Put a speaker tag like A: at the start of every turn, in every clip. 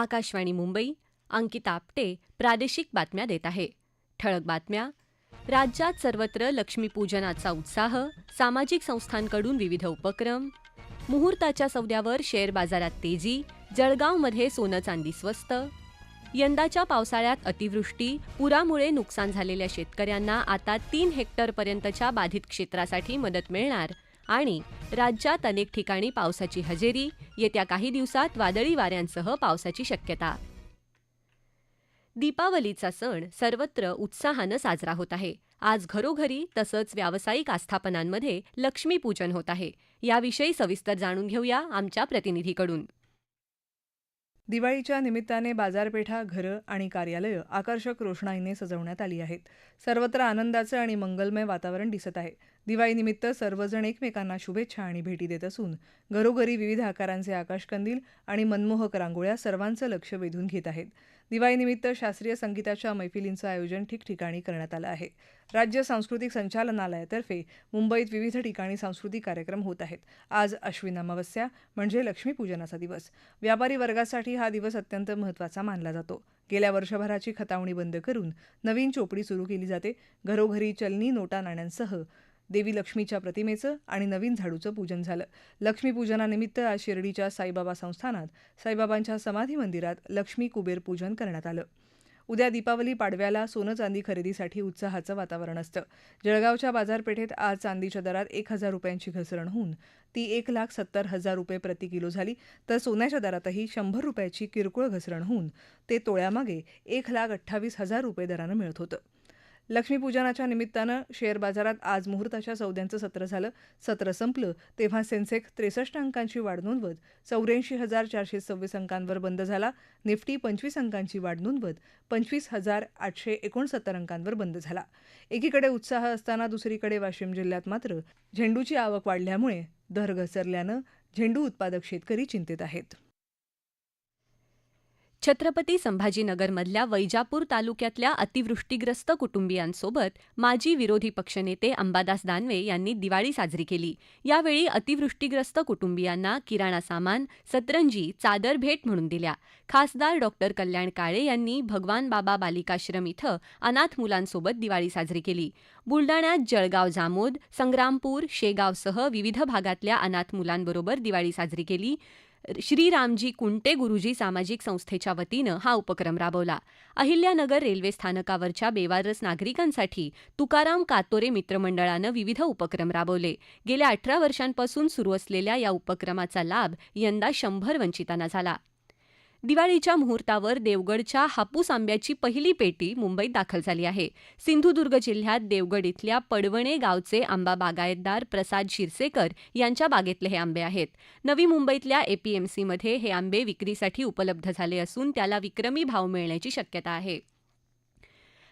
A: आकाशवाणी मुंबई अंकिता आपटे प्रादेशिक बातम्या देत आहे. ठळक बातम्या. राज्यात सर्वत्र लक्ष्मीपूजनाचा उत्साह सामाजिक संस्थांकडून विविध उपक्रम. मुहूर्ताच्या सौद्यावर शेअर बाजारात तेजी जळगावमध्ये सोनं चांदी स्वस्त. यंदाच्या पावसाळ्यात अतिवृष्टी पुरामुळे नुकसान झालेल्या शेतकऱ्यांना आता तीन हेक्टरपर्यंतच्या बाधित क्षेत्रासाठी मदत मिळणार आणि राज्यात अनेक ठिकाणी पावसाची हजेरी येत्या काही दिवसात वादळी वाऱ्यांसह पावसाची शक्यता. दीपावलीचा सण सर्वत्र उत्साहानं साजरा होत आहे. आज घरोघरी तसंच व्यावसायिक आस्थापनांमध्ये लक्ष्मीपूजन होत आहे. याविषयी सविस्तर जाणून घेऊया आमच्या प्रतिनिधीकडून.
B: दिवाळीच्या निमित्ताने बाजारपेठा घरं आणि कार्यालयं आकर्षक रोषणाईने सजवण्यात आली आहेत. सर्वत्र आनंदाचं आणि मंगलमय वातावरण दिसत आहे. दिवाळीनिमित्त सर्वजण एकमेकांना शुभेच्छा आणि भेटी देत असून घरोघरी विविध आकारांचे आकाशकंदील आणि मनमोहक रांगोळ्या सर्वांचं लक्ष वेधून घेत आहेत. दिवाळीनिमित्त शास्त्रीय संगीताच्या मैफिलींचं आयोजन ठिकठिकाणी करण्यात आलं आहे. राज्य सांस्कृतिक संचालनालयातर्फे मुंबईत विविध ठिकाणी सांस्कृतिक कार्यक्रम होत आहेत. आज अश्विन अमावस्या म्हणजे लक्ष्मीपूजनाचा दिवस. व्यापारी वर्गासाठी हा दिवस अत्यंत महत्त्वाचा मानला जातो. गेल्या वर्षभराची खतावणी बंद करून नवीन चोपडी सुरू केली जाते. घरोघरी चलनी नोटा नाण्यांसह देवी लक्ष्मीच्या प्रतिमेचं आणि नवीन झाडूचं पूजन झालं. लक्ष्मीपूजनानिमित्त आज शिर्डीच्या साईबाबा संस्थानात साईबाबांच्या समाधी मंदिरात लक्ष्मी कुबेर पूजन करण्यात आलं. उद्या दीपावली पाडव्याला सोनं चांदी खरेदीसाठी उत्साहाचं वातावरण असतं. जळगावच्या बाजारपेठेत आज चांदीच्या दरात एक हजार रुपयांची घसरण होऊन ती एक लाख सत्तर हजार रुपये प्रति किलो झाली. तर सोन्याच्या दरातही शंभर रुपयाची किरकोळ घसरण होऊन ते तोळ्यामागे एक लाख अठ्ठावीस हजार रुपये दरानं मिळत होतं. लक्ष्मीपूजनाच्या निमित्तानं शेअर बाजारात आज मुहूर्ताच्या सौद्यांचं सत्र झालं. सत्र संपलं तेव्हा सेन्सेक्स त्रेसष्ट अंकांची वाढ नोंदवत चौऱ्याऐंशी हजार चारशे सव्वीस अंकांवर बंद झाला. निफ्टी पंचवीस अंकांची वाढ नोंदवत पंचवीस हजार आठशे एकोणसत्तर अंकांवर बंद झाला. एकीकडे उत्साह असताना दुसरीकडे वाशिम जिल्ह्यात मात्र झेंडूची आवक वाढल्यामुळे दर घसरल्यानं झेंडू उत्पादक शेतकरी चिंतेत आहेत.
A: छत्रपती संभाजीनगरमधल्या वैजापूर तालुक्यातल्या अतिवृष्टीग्रस्त कुटुंबियांसोबत माजी विरोधी पक्षनेते अंबादास दानवे यांनी दिवाळी साजरी केली. यावेळी अतिवृष्टीग्रस्त कुटुंबियांना किराणा सामान सतरंजी चादर भेट म्हणून दिल्या. खासदार डॉक्टर कल्याण काळे यांनी भगवान बाबा बालिकाश्रम इथं अनाथ मुलांसोबत दिवाळी साजरी केली. बुलडाण्यात जळगाव जामोद संग्रामपूर शेगावसह विविध भागातल्या अनाथ मुलांबरोबर दिवाळी साजरी केली. श्रीरामजी कुंटे गुरुजी सामाजिक संस्थेच्या वतीनं हा उपक्रम राबवला. अहिल्यानगर रेल्वे स्थानकावरच्या बेवारस नागरिकांसाठी तुकाराम कातोरे मित्रमंडळानं विविध उपक्रम राबवले. गेल्या अठरा वर्षांपासून सुरू असलेल्या या उपक्रमाचा लाभ यंदा शंभर वंचितांना झाला. दिवाळीच्या मुहूर्तावर देवगडच्या हापूस आंब्याची पहिली पेटी मुंबईत दाखल झाली आहे. सिंधुदुर्ग जिल्ह्यात देवगड इथल्या पडवणे गावचे आंबा बागायतदार प्रसाद शिरसेकर यांच्या बागेतले हे आंबे आहेत. नवी मुंबईतल्या एपीएमसीमध्ये हे आंबे विक्रीसाठी उपलब्ध झाले असून त्याला विक्रमी भाव मिळण्याची शक्यता आहे.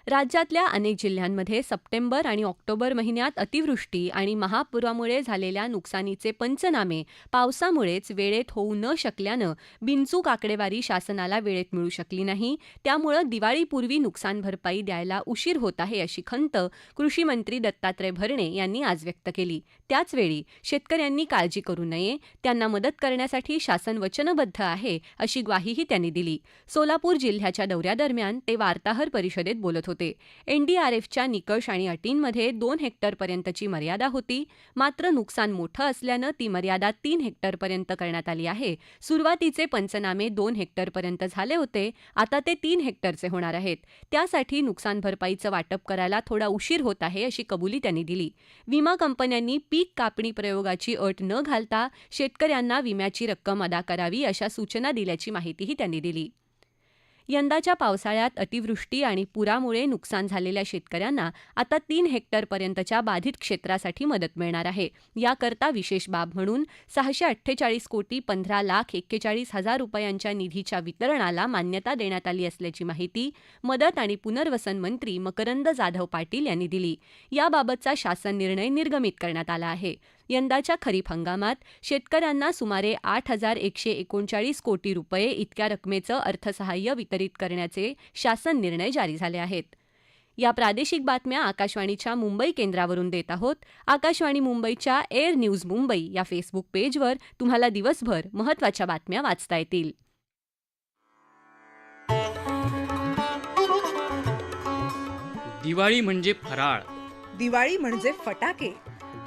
A: राज्यातल्या अनेक जिल्ह्यांमध्ये सप्टेंबर आणि ऑक्टोबर महिन्यात अतिवृष्टी आणि महापुरामुळे झालेल्या नुकसानीचे पंचनामे पावसामुळेच वेळेत होऊ न शकल्यानं बिनचूक आकडेवारी शासनाला वेळेत मिळू शकली नाही. त्यामुळं दिवाळीपूर्वी नुकसान भरपाई द्यायला उशीर होत आहे अशी खंत कृषी मंत्री दत्तात्रय भरणे यांनी आज व्यक्त केली. त्याचवेळी शेतकऱ्यांनी काळजी करू नये त्यांना मदत करण्यासाठी शासन वचनबद्ध आहे अशी ग्वाहीही त्यांनी दिली. सोलापूर जिल्ह्याच्या दौऱ्यादरम्यान ते वार्ताहर परिषदेत बोलत होते. होते. एनडीआरएफच्या निकष आणि अटींमध्ये दोन हेक्टरपर्यंतची मर्यादा होती. मात्र नुकसान मोठं असल्यानं ती मर्यादा तीन हेक्टरपर्यंत करण्यात आली आहे. सुरुवातीचे पंचनामे दोन हेक्टरपर्यंत झाले होते. आता ते तीन हेक्टरचे होणार आहेत. त्यासाठी नुकसान भरपाईचं वाटप करायला थोडा उशीर होत आहे अशी कबुली त्यांनी दिली. विमा कंपन्यांनी पीक कापणी प्रयोगाची अट न घालता शेतकऱ्यांना विम्याची रक्कम अदा करावी अशा सूचना दिल्याची माहितीही त्यांनी दिली. यंदाच्या पावसाळ्यात अतिवृष्टी आणि पुरामुळे नुकसान झालेल्या शेतकऱ्यांना आता तीन हेक्टरपर्यंतच्या बाधित क्षेत्रासाठी मदत मिळणार आहे. याकरता विशेष बाब म्हणून सहाशे अठ्ठेचाळीस कोटी पंधरा लाख एक्केचाळीस हजार रुपयांच्या निधीच्या वितरणाला मान्यता देण्यात आली असल्याची माहिती मदत आणि पुनर्वसन मंत्री मकरंद जाधव पाटील यांनी दिली. याबाबतचा शासन निर्णय निर्गमित करण्यात आला आहे. यंदाच्या खरीप हंगामात शेतकऱ्यांना सुमारे आठ हजार एकशे एकोणचाळीस कोटी रुपये इतक्या रकमेचं अर्थसहाय्य वितरित करण्याचे शासन निर्णय जारी झाले आहेत. या प्रादेशिक बातम्या आकाशवाणीच्या मुंबई केंद्रावरून देत आहोत. आकाशवाणी मुंबईच्या एअर न्यूज मुंबई या फेसबुक पेजवर तुम्हाला दिवसभर महत्त्वाच्या बातम्या वाचता येतील.
C: दिवाळी म्हणजे फराळ.
B: दिवाळी म्हणजे फटाके.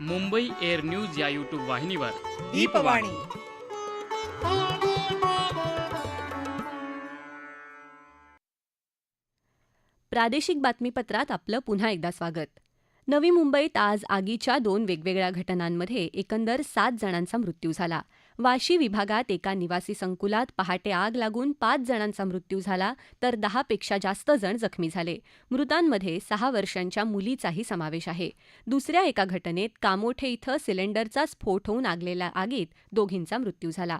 C: मुंबई एअर न्यूज या यूट्यूब वाहिनीवर.
B: दीपवाणी.
A: प्रादेशिक बातमीपत्रात आपलं पुन्हा एकदा स्वागत. नवी मुंबईत आज आगीच्या दोन वेगवेगळ्या घटनांमध्ये एकंदर सात जणांचा मृत्यू झाला. वाशी विभागात एका निवासी संकुलात पहाटे आग लागून पाच जणांचा मृत्यू झाला तर दहापेक्षा जास्त जण जखमी झाले. मृतांमध्ये सहा वर्षांच्या मुलीचाही समावेश आहे. दुसऱ्या एका घटनेत कामोठे इथं सिलेंडरचा स्फोट होऊन लागलेल्या आगीत दोघींचा मृत्यू झाला.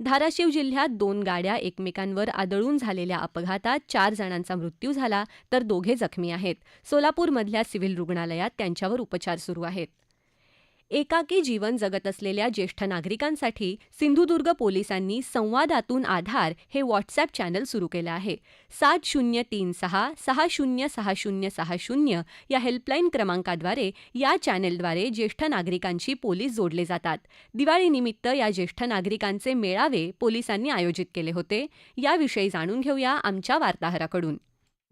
A: धाराशिव जिल्ह्यात दोन गाड्या एकमेकांवर आदळून झालेल्या अपघातात चार जणांचा मृत्यू झाला तर दोघे जखमी आहेत. सोलापूरमधल्या सिव्हिल रुग्णालयात त्यांच्यावर उपचार सुरू आहेत. एकाकी जीवन जगत असलेल्या ज्येष्ठ नागरिकांसाठी सिंधुदुर्ग पोलिसांनी संवादातून आधार हे व्हॉट्सअप चॅनल सुरू केलं आहे. सात शून्य तीन सहा सहा शून्य सहा शून्य सहा शून्य या हेल्पलाईन क्रमांकाद्वारे या चॅनेलद्वारे ज्येष्ठ नागरिकांशी पोलीस जोडले जातात. दिवाळीनिमित्त या ज्येष्ठ नागरिकांचे मेळावे पोलिसांनी आयोजित केले होते. याविषयी जाणून घेऊया आमच्या वार्ताहराकडून.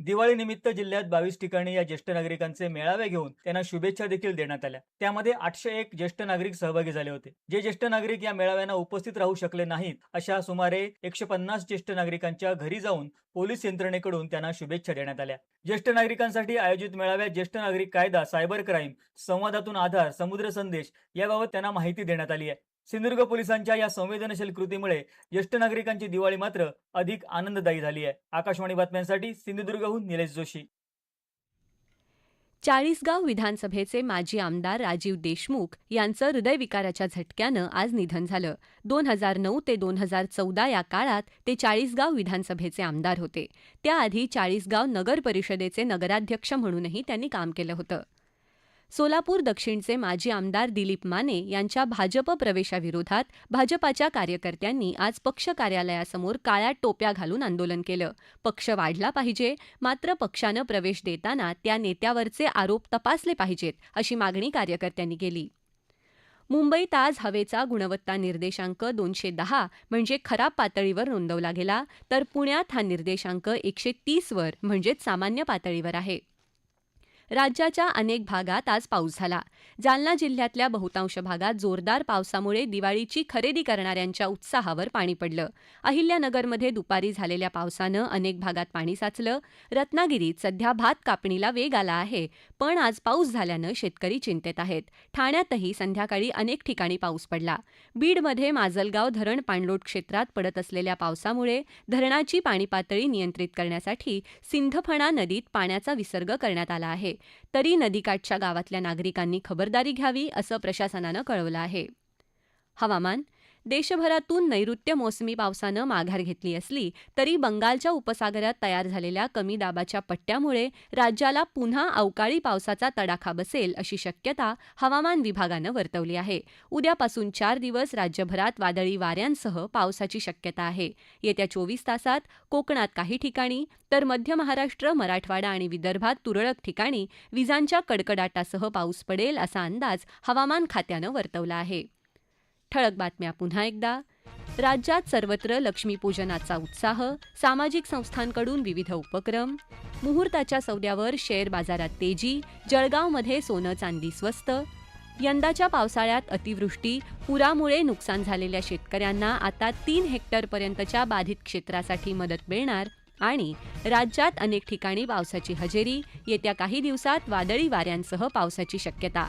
D: दिवाळीनिमित्त जिल्ह्यात बावीस ठिकाणी या ज्येष्ठ नागरिकांचे मेळावे घेऊन त्यांना शुभेच्छा देखील देण्यात आल्या. त्यामध्ये आठशे एक ज्येष्ठ नागरिक सहभागी झाले होते. जे ज्येष्ठ नागरिक या मेळाव्यांना उपस्थित राहू शकले नाहीत अशा सुमारे एकशे पन्नास ज्येष्ठ नागरिकांच्या घरी जाऊन पोलीस यंत्रणेकडून त्यांना शुभेच्छा देण्यात आल्या. ज्येष्ठ नागरिकांसाठी आयोजित मेळाव्यात ज्येष्ठ नागरिक कायदा सायबर क्राईम संवादातून आधार समुद्र संदेश याबाबत त्यांना माहिती देण्यात आली आहे. सिंधुदुर्ग पोलिसांच्या या संवेदनशील कृतीमुळे ज्येष्ठ नागरिकांची दिवाळी मात्र अधिक आनंददायी झाली आहे. आकाशवाणी बातम्यांसाठी सिंधुदुर्गहून निलेश जोशी.
A: चाळीसगाव विधानसभेचे माजी आमदार राजीव देशमुख यांचं हृदयविकाराच्या झटक्यानं आज निधन झालं. दोन हजार नऊ ते दोन हजार चौदा या काळात ते चाळीसगाव विधानसभेचे आमदार होते. त्याआधी चाळीसगाव नगर परिषदेचे नगराध्यक्ष म्हणूनही त्यांनी काम केलं होतं. सोलापूर दक्षिणचे माजी आमदार दिलीप माने यांच्या भाजप प्रवेशाविरोधात भाजपाच्या कार्यकर्त्यांनी आज पक्ष कार्यालयासमोर काळ्या टोप्या घालून आंदोलन केलं. पक्ष वाढला पाहिजे मात्र पक्षानं प्रवेश देताना त्या नेत्यावरचे आरोप तपासले पाहिजेत अशी मागणी कार्यकर्त्यांनी केली. मुंबईत आज हवेचा गुणवत्ता निर्देशांक दोनशे दहा म्हणजे खराब पातळीवर नोंदवला गेला तर पुण्यात हा निर्देशांक एकशे तीसवर म्हणजेच सामान्य पातळीवर आहे. राज्याच्या अनेक भागात आज पाऊस झाला. जालना जिल्ह्यातल्या बहुतांश भागात जोरदार पावसामुळे दिवाळीची खरेदी करणाऱ्यांच्या उत्साहावर पाणी पडलं. अहिल्यानगरमध्ये दुपारी झालेल्या पावसानं अनेक भागात पाणी साचलं. रत्नागिरीत सध्या भात कापणीला वेग आला आहे पण आज पाऊस झाल्यानं शेतकरी चिंतेत आहेत. ठाण्यातही संध्याकाळी अनेक ठिकाणी पाऊस पडला. बीडमध्ये माजलगाव धरण पाणलोट क्षेत्रात पडत असलेल्या पावसामुळे धरणाची पाणी पातळी नियंत्रित करण्यासाठी सिंधफणा नदीत पाण्याचा विसर्ग करण्यात आला आहे. आहे तरी नदीकाठच्या गावातल्या नागरिकांनी खबरदारी घ्यावी असं प्रशासनानं कळवलं आहे. हवामान देशभरातून नैऋत्य मोसमी पावसानं माघार घेतली असली तरी बंगालच्या उपसागरात तयार झालेल्या कमी दाबाच्या पट्ट्यामुळे राज्याला पुन्हा अवकाळी पावसाचा तडाखा बसेल अशी शक्यता हवामान विभागानं वर्तवली आहे. उद्यापासून चार दिवस राज्यभरात वादळी वाऱ्यांसह पावसाची शक्यता आहे. येत्या चोवीस तासात कोकणात काही ठिकाणी तर मध्य महाराष्ट्र मराठवाडा आणि विदर्भात तुरळक ठिकाणी विजांच्या कडकडाटासह पाऊस पडेल असा अंदाज हवामान खात्यानं वर्तवला आहे. ठळक बातम्या पुन्हा एकदा. राज्यात सर्वत्र लक्ष्मीपूजनाचा उत्साह सामाजिक संस्थांकडून विविध उपक्रम. मुहूर्ताच्या सौद्यावर शेअर बाजारात तेजी जळगावमध्ये सोनं चांदी स्वस्त. यंदाच्या पावसाळ्यात अतिवृष्टी पुरामुळे नुकसान झालेल्या शेतकऱ्यांना आता तीन हेक्टरपर्यंतच्या बाधित क्षेत्रासाठी मदत मिळणार आणि राज्यात अनेक ठिकाणी पावसाची हजेरी येत्या काही दिवसात वादळी वाऱ्यांसह पावसाची शक्यता.